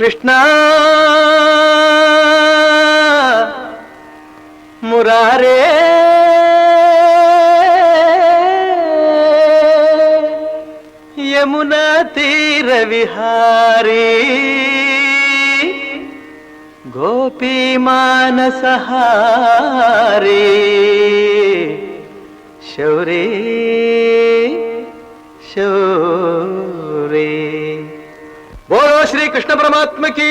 కృష్ణ మురారే యమునా తీర విహారీ గోపీ మానసహారీ శౌరీ శౌ శ్రీకృష్ణ పరమాత్మకి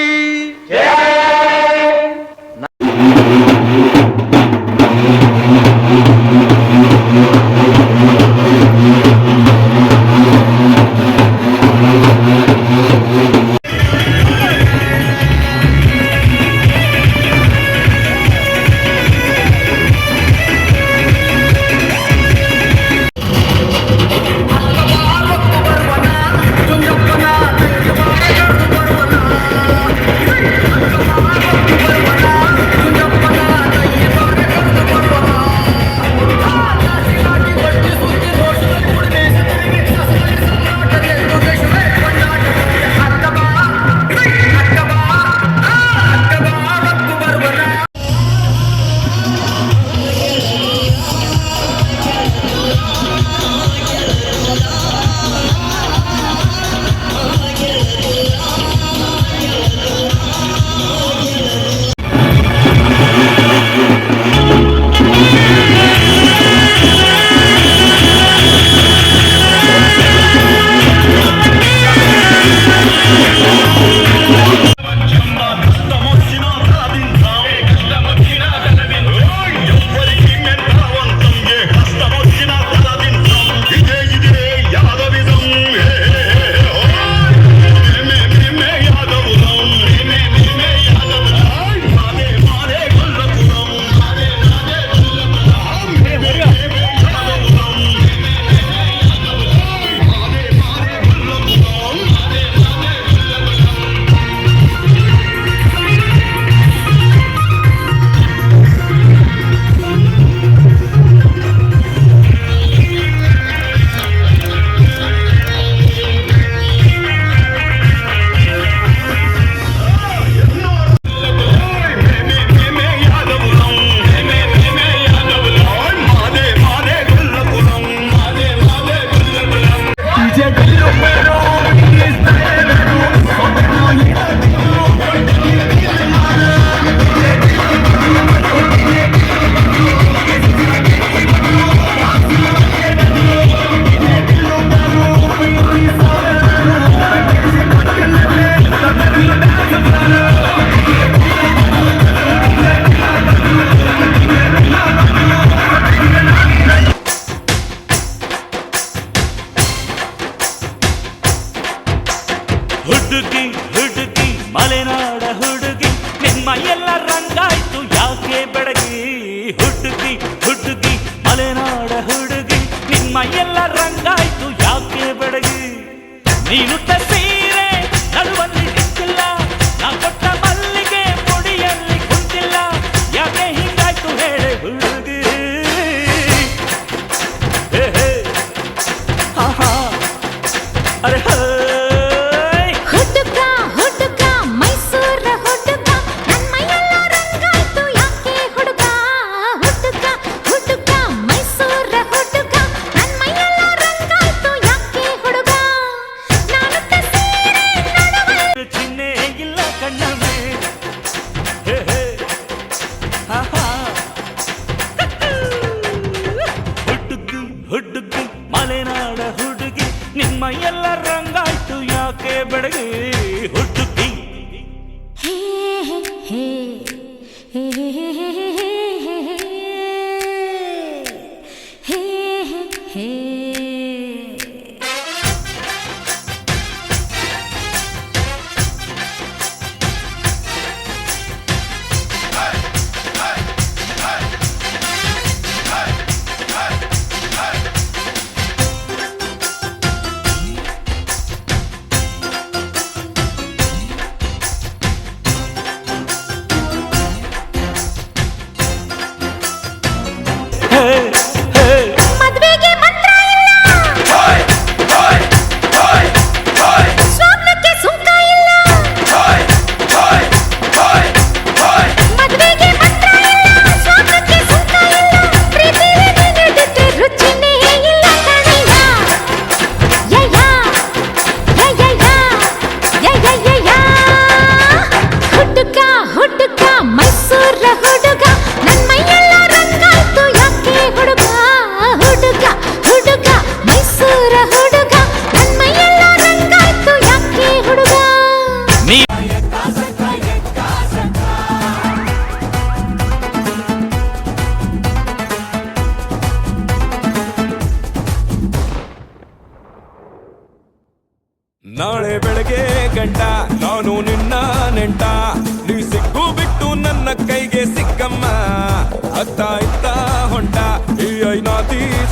ರಂಗಾಯ್ತು ಯಾಕೆ ಬೆಳಗ್ಗೆ ಹುಟ್ಟುತ್ತಿ? ಹೇ ಹೇ ಹೇ ಹೇ ಹೇ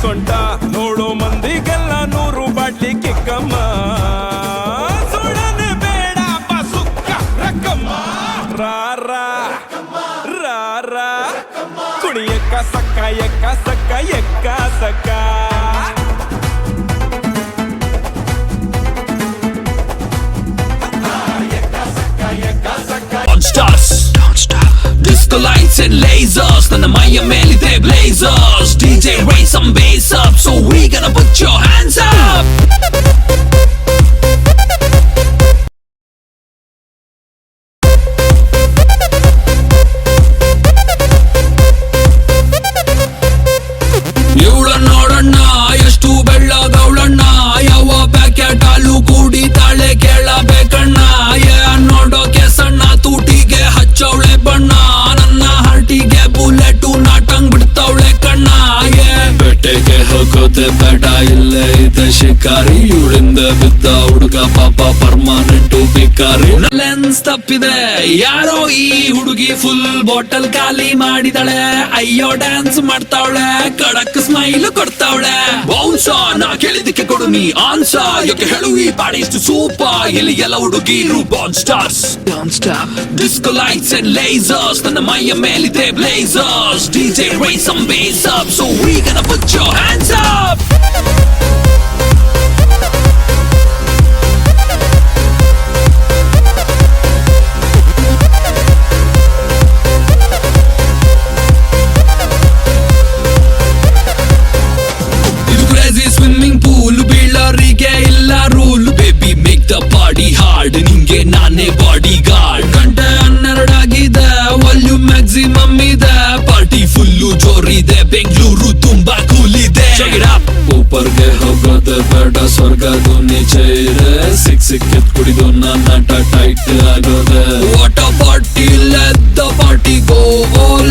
ಸೊಂಟ ನೋಡೋ ಮಂದಿಗೆಲ್ಲ ನೂರು ಬಾಟ್ಲಿ ಕಿಕ್ಕಮ್ಮ ಸುಳ್ಳನೆ ಬೇಡ ಸುಕ್ಕ ರಕ್ಕಮ್ಮ ರಾರ ರಾರ ಕುಣಿಯಕ್ಕ ಸಕ್ಕ ಎಕ್ಕ ಸಕ್ಕ ಎಕ್ಕ ಸಕ್ಕ Disco lights and lasers ನನ್ನ ಮೈಯ ಮೇಲಿದೆ blazers DJ raise some bass up So we gonna put your hands up ಭಿಕಾರಿ ಲೆನ್ಸ್ ತಪ್ಪಿದೆ. ಯಾರೋ ಈ ಹುಡುಗಿ ಫುಲ್ ಬಾಟಲ್ ಖಾಲಿ ಮಾಡಿದಾಳೆ. ಅಯ್ಯೋ ಡ್ಯಾನ್ಸ್ ಮಾಡ್ತಾವಳೆ. ಕಡಕ್ ಸ್ಮೈಲ್ ಕೊಡ್ತಾವಳೆ. ಬೌನ್ಸ ನಾ ಕೇಳಿದಕ್ಕೆ ಕೊಡು ನೀ ಆನ್ಸ ಯಾಕೆ ಹೇಳು ಈ ಪಾಡಿ ಇಷ್ಟು ಸೂಪ ಇಲ್ಲಿ ಎಲ್ಲ ಹುಡುಗಿ ಬಾನ್ stars disco lights and lasers ನನ್ನ ಮೈಯ ಮೇಲಿದೆ blazers DJ raise bass up so we gonna put your hands ಊಪರ್ಗೆ ಹೋಗೋದು ಬೇಡ, ಸ್ವರ್ಗದು ನೀಚೆ ಇದೆ. ಸಿಕ್ ಸಿಕ್ಕಿದ್ ಕುಡಿದು ನನ್ನ ಟೈಟ್ ಆಗೋದೆ. What a party let the party go all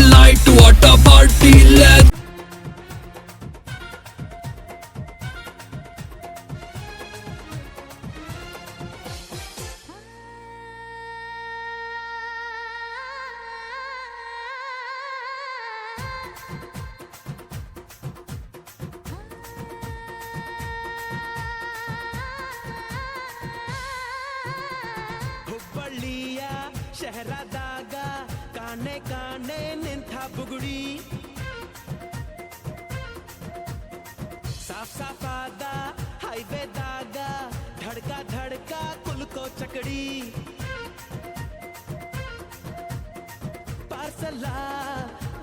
फादा highway दादा धड़का धड़का कुल को चकड़ी। पार्सला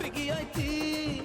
पिगी थी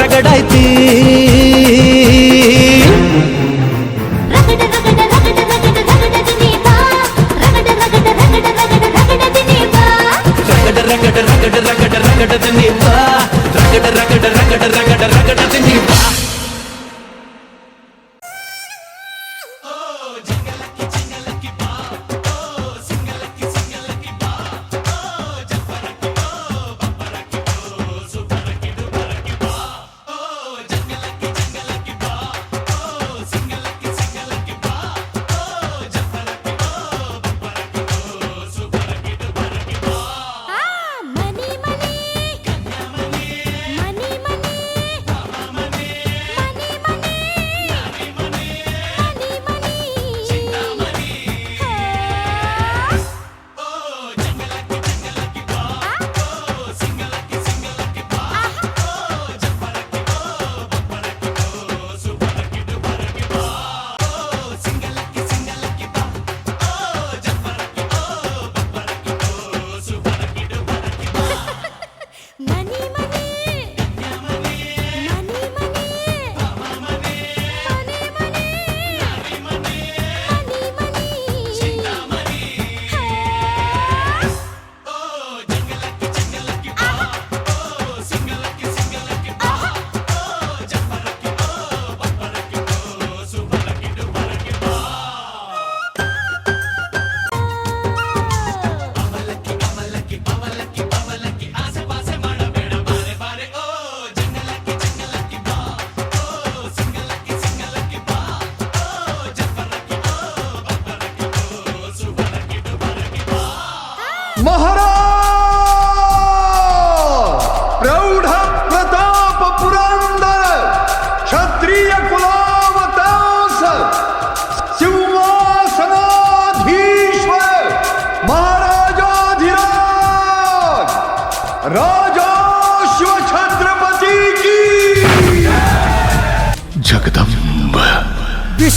ರಗಡಾಯ್ತಿ రగడ రగడ రగడ రగడ రగడ తిని బా రగడ రగడ రగడ రగడ రగడ తిని బా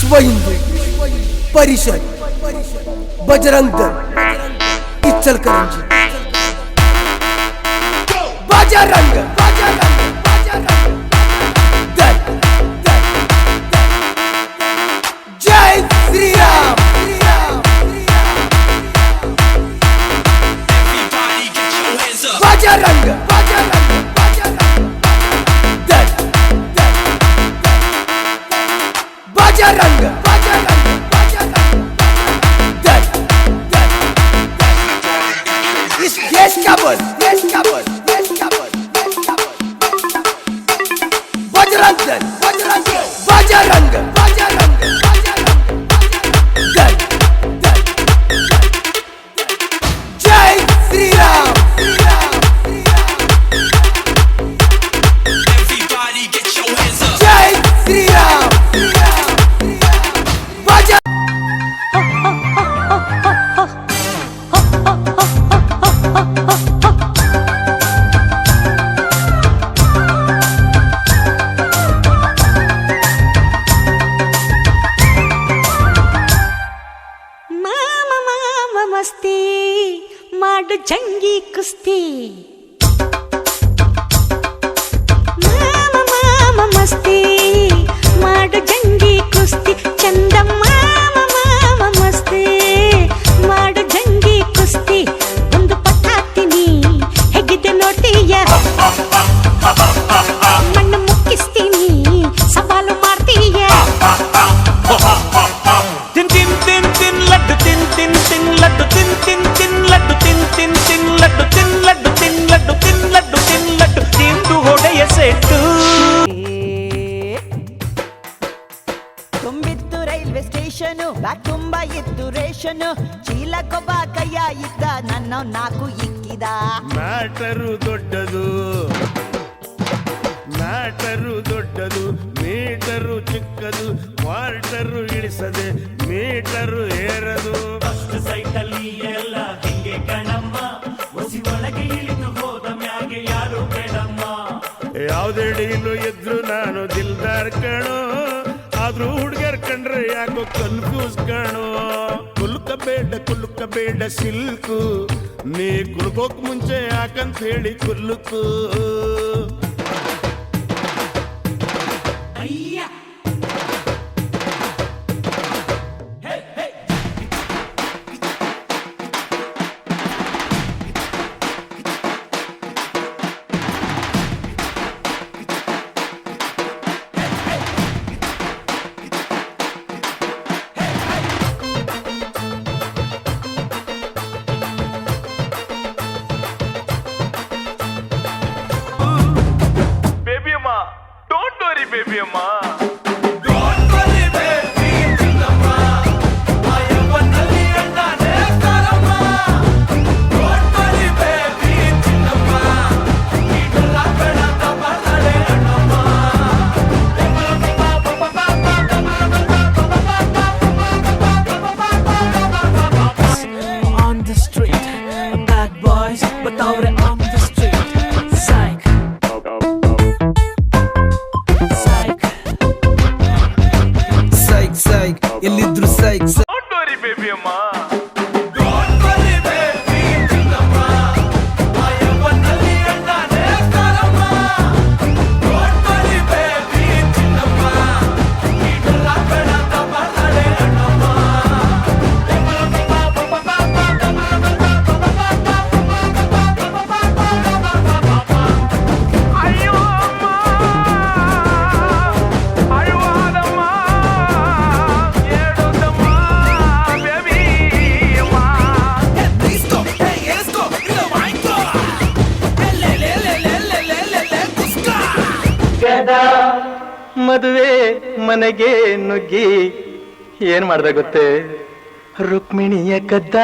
विश्व हिंदू परिषद बजरंग दल इचलकरंजी. बजरंग बजरंग बजरंग बजरंग ಆಡು ಜಂಗಿ ಕುಸ್ತಿ. ಮಾಮ ಮಾಮ ಮಸ್ತಿ ಮಾಡು ಜಂಗಿ ಕುಸ್ತಿ. ನಾವು ನಾಲ್ಕು ಇಕ್ಕಿದ. ಮ್ಯಾಟರು ದೊಡ್ಡದು. ಮ್ಯಾಟರು ದೊಡ್ಡದು ಮೀಟರು ಚಿಕ್ಕದು ವಾರ್ಟರು ಇಳಿಸದೆ ಮೀಟರು ಏರದು. ಸೈಕಲ್ ಸೈಟಲ್ಲಿ ಎಲ್ಲ ಹಿಂಗೆ ಕಣಮ್ಮ ಒಸಿ ಒಳಗೆ ಇಳಿದು ಹೋದ ಮ್ಯಾಗೆ ಯಾರು ಬೇಡಮ್ಮ. ಯಾವುದೇ ಡೀಲು ಇದ್ರು ನಾನು ದಿಲ್ದಾರ್ ಕಣೋ ಆದ್ರೂ ಹುಡುಗರ್ ಕಂಡ್ರೆ ಯಾಕೋ ಕನ್ಫ್ಯೂಸ್ ಕಣೋ. ಬೇಡ ಕುಲುಕ ಬೇಡ ಸಿಲ್ಕು ನೀ ಕುಲುಕೋಕ್ ಮುಂಚೆ ಆಕಂತ ಹೇಳಿ ಕುಲ್ಲುಕು ಮನೆಗೆ ನುಗ್ಗಿ ಏನ್ ಮಾಡ್ದ ಗೊತ್ತೇ? ರುಕ್ಮಿಣಿಯ ಕದ್ದ.